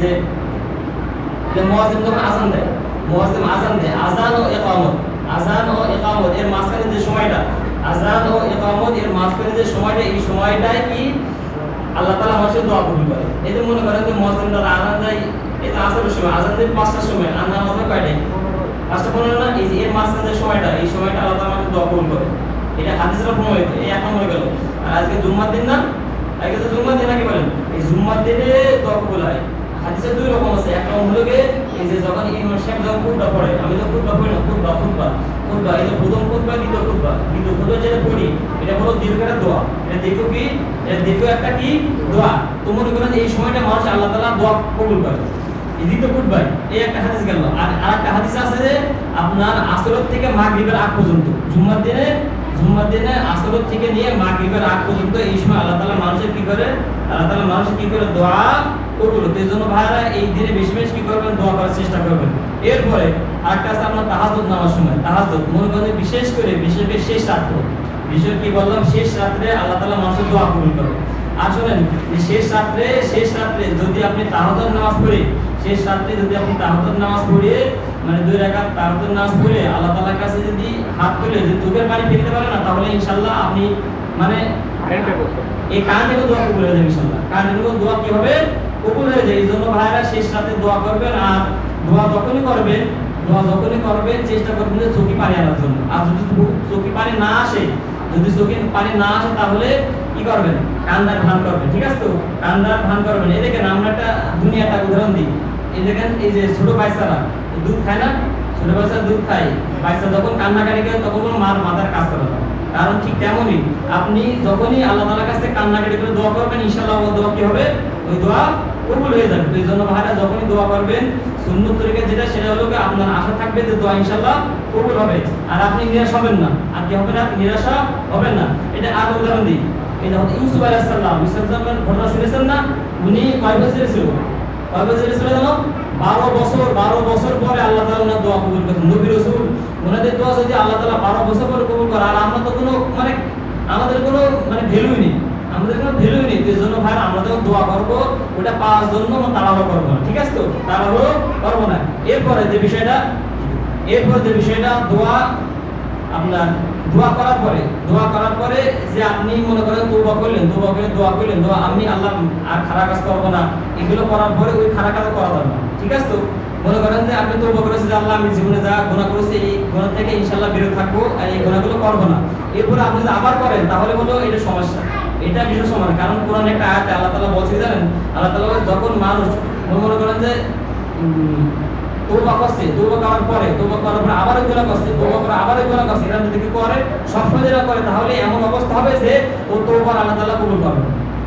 যে মুয়াজ্জিন যখন দেয়। মুয়াজ্জিন আজান দেয়। আজান ও ইকামত। আজান ও ইকামত, এর মাঝখানে যে সময়টা। আজান ও ইকামত, এর মাঝখানে যে সময়টা, এই সময়টাই কি? আল্লাহ তাআলা মানুষের দোয়া কবুল করে। যে মনে করেন যে মুয়াজ্জিনরা আজান দেয়, এই যে সময়, আজান দেয় পাঁচটার সময়, আর নামাজ কয়টায়? পাঁচটা পনেরো না? এই এর মাঝখানে সময়টা, এই সময়টা আল্লাহ তাআলা আমাদের দোয়া কবুল করে। এটা হাদিসের প্রমাণিত। এই এক নম্বরে গেল। আর আজকে জুম্মার দিন না? আজকে তো জুম্মার দিন নাকি বলেন। এই জুম্মার দিনে দোয়া কবুল হয়। হাদিসে দুই রকম আছে। একটা হলো গিয়ে এই যে যখন ইমাম সাহেব যখন খুতবা পড়ে, আমি তো খুতবা পড়ি না, খুতবা খুতবা। খুতবা, এই যে প্রথম খুতবা, দ্বিতীয় খুতবা। দ্বিতীয় খুতবা যেটা পড়ি, এটা হলো দীর্ঘ দোয়া। এটা দীর্ঘ কি? এটা দীর্ঘ একটা কি? দোয়া। তো মনে করেন এই সময়টা মানুষ আল্লাহ তাআলা দোয়া কবুল করে। দ্বিতীয় খুতবাই এই একটা হাদিস গেল। আর আরেকটা হাদিস আছে যে আপনার আসরের থেকে মাগরিবের আগ পর্যন্ত, জুম্মার দিনে জুম্মার দিনে আসরের থেকে নিয়ে মাগরিবের আগ পর্যন্ত এই সময় আল্লাহ তাআলা মানুষের কি করে? আল্লাহ তাআলা মানুষের কি করে? দোয়া কবুল হতো এই জন্য ভাইরা এই দিনে বেশি বেশি কি করবেন? দোয়া করার চেষ্টা করবেন। এরপরে আরেকটা আছে আপনার তাহাজুদ নামার সময়। তাহাজুদ মনে করেন বিশেষ করে বিশেষ করে শেষ রাত্র। বিশেষ কি বললাম? শেষ রাত্রে আল্লাহ তাআলা মানুষের দোয়া কবুল করে আর শেষ রাত্রে শেষ রাত্রে যদি আপনি তাহাজুদ নামাজ পড়ে শেষ রাত্রে যদি আপনি তাহাজুদ নামাজ পড়ে মানে দুই রাকাত তাহাজুদ নামাজ পড়ে আল্লাহ তাআলার কাছে যদি হাত তুলে যদি চোখের পানি ফেলতে পারেন না তাহলে ইনশাআল্লাহ আপনি মানে এই কারণে দোয়া কবুল হয়ে যাবে ইনশাআল্লাহ। কারণে দোয়া কি হবে? কবুল হয়ে যায়। এই জন্য ভাইরা শেষ রাতে দোয়া করবেন আর দোয়া যখনই করবেন, দোয়া যখনই করবেন, চেষ্টা করবেন যে চোখে পানি আনার জন্য। আর যদি চোখে পানি না আসে, যদি চোখে পানি না আসে তাহলে কি করবেন? কান্দার ভান করবেন, ঠিক আছে তো? কান্দার ভান করবেন। এই দেখেন আমরা একটা দুনিয়াটা উদাহরণ দিই। এই দেখেন, এই যে ছোট বাচ্চারা দুধ খায় না? ছোট বাচ্চা দুধ খায়। বাচ্চা যখন কান্নাকাটি করে, তখন মার মাথার কাজ করে না। কারণ ঠিক তেমনই, আপনি যখনই আল্লাহ তাআলার কাছে কান্নাকাটি করে দোয়া করবেন ইনশাল্লাহ দোয়া কি হবে? ওই দোয়া কবুল হয়ে যাবে। তো এই জন্য ভাইরা যখনই দোয়া করবেন, সুন্নত তরিকা যেটা সেটা হলো আপনার আশা থাকবে যে দোয়া ইনশাআল্লাহ কবুল হবে। আর আপনি নিরাশ হবেন না। আর কি হবে না? নিরাশা হবেন না। এটা আর উদাহরণ দিই। এটা হচ্ছে ইউসুফ আলাইহিস সালাম, ইউসুফ আলাইহিস ঘটনা শুনেছেন না? উনি কয় বছরের ছিল? কয় বছরের ছিল জানো? বারো বছর বারো বছর পরে আল্লাহ তাআলা ওনার দোয়া কবুল করেছেন। নবী রাসূল, ওনাদের দোয়া যদি আল্লাহ তাআলা বারো বছর পরে কবুল করে, আর আমরা তো কোনো মানে আমাদের কোনো মানে ভ্যালুই নেই। আমাদের কোনো ভ্যালুই নেই জন্য ভাই দোয়া করব, ওটা পাওয়ার জন্য না, ঠিক আছে তো? না। এরপরে যে বিষয়টা, এরপর যে বিষয়টা, দোয়া আপনার, দোয়া করার পরে, দোয়া করার পরে যে আপনি মনে করেন করলেন করে দোয়া করলেন, দোয়া আমি আল্লাহ আর খারাপ কাজ করব না, এগুলো করার পরে ওই খারাপ কাজ করা যাবে না, ঠিক আছে তো? মনে করেন যে আপনি করেছেন আল্লাহ আমি জীবনে যা গুনাহ করেছি, এই গুনাহ থেকে ইনশাআল্লাহ বিরত থাকব, আর এই গুনাহগুলো করব না। এরপরে আপনি যদি আবার করেন, তাহলে বলো এটা সমস্যা। এটা বিশেষ সমান, কারণ কোরআন একটা আয়াতে আল্লাহ তাআলা বলছে জানেন আল্লাহ তাআলা যখন মানুষ মনে করেন যে তোবা করছে তোবা করার পরে তোবা করার পরে আবার গুনাহ করছে তোবা করে আবার গুনাহ করছে এটা যদি করে যেটা করে, তাহলে এমন অবস্থা হবে যে ও তৌবার আল্লাহ তাআলা কবুল করবে।